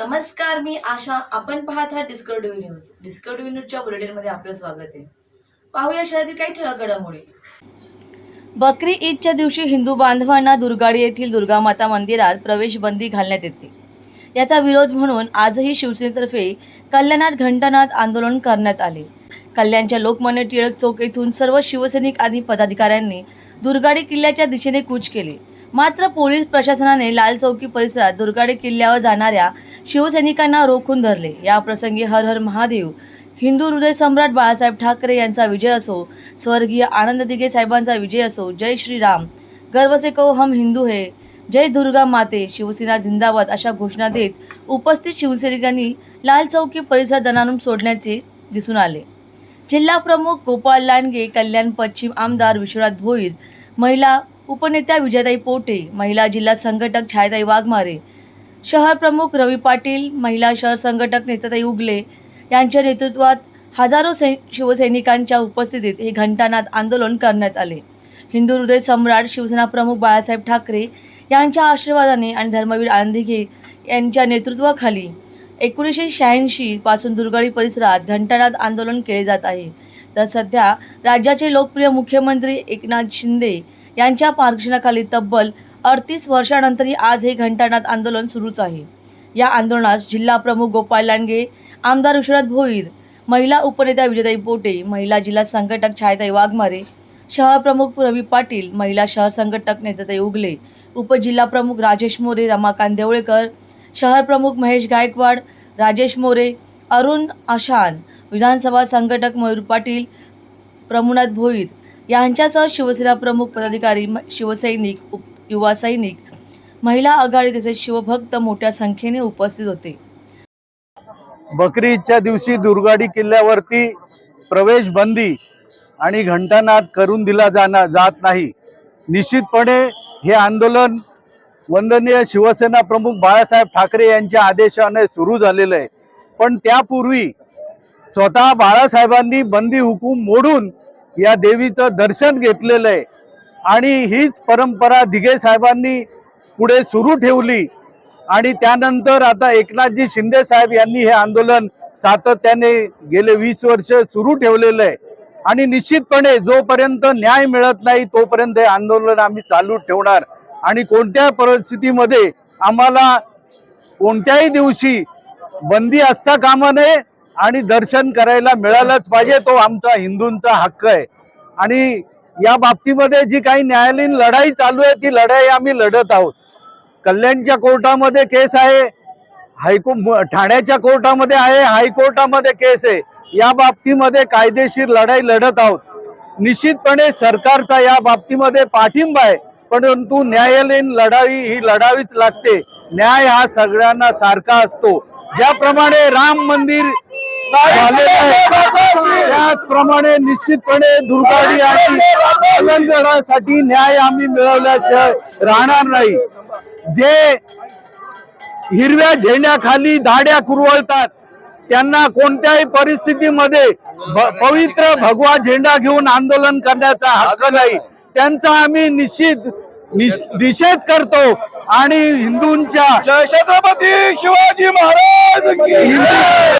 नमस्कार मी आशा. आपण पाहत आहात डिस्कवरी न्यूज डिस्कवरी न्यूजच्या बुलेटिनमध्ये आपलं स्वागत आहे. पाहूया शहरातील काही ठळक घडामोडी. बकरी ईदच्या दिवशी हिंदू बांधवांना दुर्गाडी येथील दुर्गामाता मंदिरात प्रवेश बंदी घालण्यात येते. याचा विरोध म्हणून आजही शिवसेनेतर्फे कल्याणात घंटानाद आंदोलन करण्यात आले. कल्याणच्या लोकमान्य टिळक चौक येथून सर्व शिवसैनिक आणि पदाधिकाऱ्यांनी दुर्गाडी किल्ल्याच्या दिशेने कूच केले. मात्र पोलीस प्रशासनाने लाल चौकी परिसरात दुर्गाडे किल्ल्यावर जाणाऱ्या शिवसैनिकांना रोखून धरले. या प्रसंगी हर हर महादेव हिंदू हृदय सम्राट बाळासाहेब ठाकरे यांचा विजय असो स्वर्गीय आनंद दिघे साहेबांचा विजय असो जय श्रीराम. गर्व से कहो हम हिंदू हे जय दुर्गा माते शिवसेना झिंदाबाद अशा घोषणा देत उपस्थित शिवसैनिकांनी लाल चौकी परिसर दणाणून सोडण्याचे दिसून आले. जिल्हा प्रमुख गोपाळ लांडगे कल्याण पश्चिम आमदार विश्वनाथ भोईर महिला उपनेत्या विजयताई पोटे महिला जिल्हा संघटक छायाताई वाघमारे शहर प्रमुख रवी पाटील महिला शहर संघटक नेताताई उगले यांच्या नेतृत्वात हजारो सै शिवसैनिकांच्या उपस्थितीत हे घंटानाद आंदोलन करण्यात आले. हिंदू हृदय सम्राट शिवसेना प्रमुख बाळासाहेब ठाकरे यांच्या आशीर्वादाने आणि धर्मवीर आनंदीघे यांच्या नेतृत्वाखाली एकोणीसशे शहाऐंशी पासून दुर्गाळी परिसरात घंटानाद आंदोलन केले जात आहे. तर सध्या राज्याचे लोकप्रिय मुख्यमंत्री एकनाथ शिंदे यांच्या मार्गदर्शनाखाली तब्बल अडतीस वर्षानंतरही आज हे घंटानाद आंदोलन सुरूच आहे. या आंदोलनास जिल्हा प्रमुख गोपाळ लांडगे आमदार विश्वनाथ भोईर महिला उपनेत्या विजयताई पोटे महिला जिल्हा संघटक छायाताई वाघमारे शहर प्रमुख रवी पाटील महिला शहर संघटक नेताताई उगले उपजिल्हा प्रमुख राजेश मोरे रमाकांत देवळेकर शहर प्रमुख महेश गायकवाड राजेश मोरे अरुण आशान विधानसभा संघटक मयूर पाटील प्रमुनाथ भोईर यांच्यासह शिवसेना प्रमुख पदाधिकारी शिवसैनिक उप युवा सैनिक महिला आघाडी तसेच शिवभक्त मोठ्या संख्येने उपस्थित होते. बकरी ईदच्या दिवशी दुर्गाडी किल्ल्यावरती प्रवेश बंदी आणि घंटानाद करून दिला जाणार जात नाही. निश्चितपणे हे आंदोलन वंदनीय शिवसेना प्रमुख बाळासाहेब ठाकरे यांच्या आदेशाने सुरू झालेलं आहे. पण त्यापूर्वी स्वतः बाळासाहेबांनी बंदी हुकूम मोडून या देवीचं दर्शन घेतलेलं आहे. आणि हीच परंपरा दिघे साहेबांनी पुढे सुरू ठेवली. आणि त्यानंतर आता एकनाथजी शिंदे साहेब यांनी हे आंदोलन सातत्याने गेले वीस वर्ष सुरू ठेवलेलं आहे. आणि निश्चितपणे जोपर्यंत न्याय मिळत नाही तोपर्यंत हे आंदोलन आम्ही चालू ठेवणार. आणि कोणत्या परिस्थितीमध्ये आम्हाला कोणत्याही दिवशी बंदी असता कामा नये आणि दर्शन करायला मिळालंच पाहिजे तो आमचा हिंदूंचा हक्क आहे. आणि या बाबतीमध्ये जी काही न्यायालयीन लढाई चालू आहे ती लढाई आम्ही लढत आहोत. कल्याणच्या कोर्टामध्ये केस आहे हायको म- ठाण्याच्या कोर्टामध्ये आहे हायकोर्टामध्ये केस आहे. या बाबतीमध्ये कायदेशीर लढाई लढत आहोत. निश्चितपणे सरकारचा या बाबतीमध्ये पाठिंबा आहे परंतु न्यायालयीन लढाई ही लढावीच लागते. न्याय हा सगळ्यांना सारखा असतो. ज्याप्रमाणे राम मंदिर त्याचप्रमाणे निश्चितपणे दुर्गाडी आणि तेलंगणासाठी न्याय आम्ही मिळवल्याशिवाय राहणार नाही. जे हिरव्या झेंड्याखाली दाड्या कुरवळतात त्यांना कोणत्याही परिस्थितीमध्ये पवित्र भगवा झेंडा घेऊन आंदोलन करण्याचा हक्क नाही. त्यांचा आम्ही निश्चित निष- निषेध करतो आणि हिंदूंच्या Chhatrapati Shivaji Maharaj